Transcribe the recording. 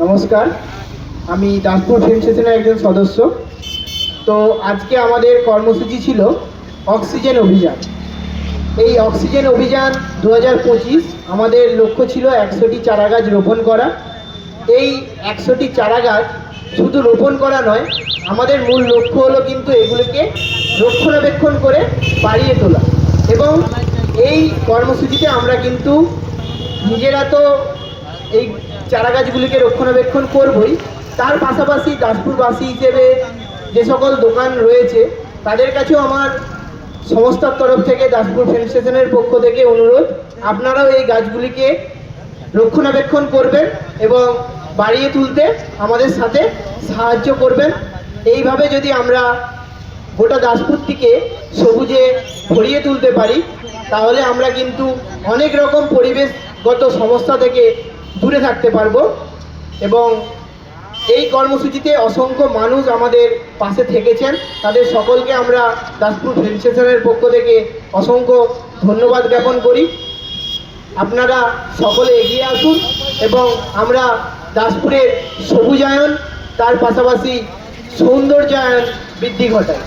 নমস্কার। আমি দাসপুর ফিল্ম স্টেশনের একজন সদস্য। তো আজকে আমাদের কর্মসূচি ছিল অক্সিজেন অভিযান। এই অক্সিজেন অভিযান দু হাজার পঁচিশ আমাদের লক্ষ্য ছিল একশোটি চারা গাছ রোপণ করা। এই একশোটি চারা গাছ শুধু রোপণ করা নয়, আমাদের মূল লক্ষ্য হলো কিন্তু এগুলোকে রক্ষণাবেক্ষণ করে বাড়িয়ে তোলা। এবং এই কর্মসূচিতে আমরা কিন্তু নিজেরা তো এই চারা গাছগুলিকে রক্ষণাবেক্ষণ করবই। তার পাশাপাশি দাসপুরবাসী হিসেবে যে সকল দোকান রয়েছে, তাদের কাছেও আমার সংস্থার তরফ থেকে দাসপুর ফিল্ম স্টেশনের পক্ষ থেকে অনুরোধ, আপনারাও এই গাছগুলিকে রক্ষণাবেক্ষণ করবেন এবং বাড়িয়ে তুলতে আমাদের সাথে সাহায্য করবেন। এইভাবে যদি আমরা গোটা দাসপুরটিকে সবুজে ভরিয়ে তুলতে পারি, তাহলে আমরা কিন্তু অনেক রকম পরিবেশগত সমস্যা থেকে দূরে থাকতে পারব। এবং এই কর্মসূচিতে অসংখ্য মানুষ আমাদের পাশে থেকেছেন। তাদের সকলকে আমরা দাসপুর ফিল্ম স্টেশনের পক্ষ থেকে অসংখ্য ধন্যবাদ জ্ঞাপন করি। আপনারা সকলে এগিয়ে আসুন এবং আমরা দাসপুরের সবুজায়ন, তার পাশাপাশি সৌন্দর্যায়ন বৃদ্ধি ঘটাই।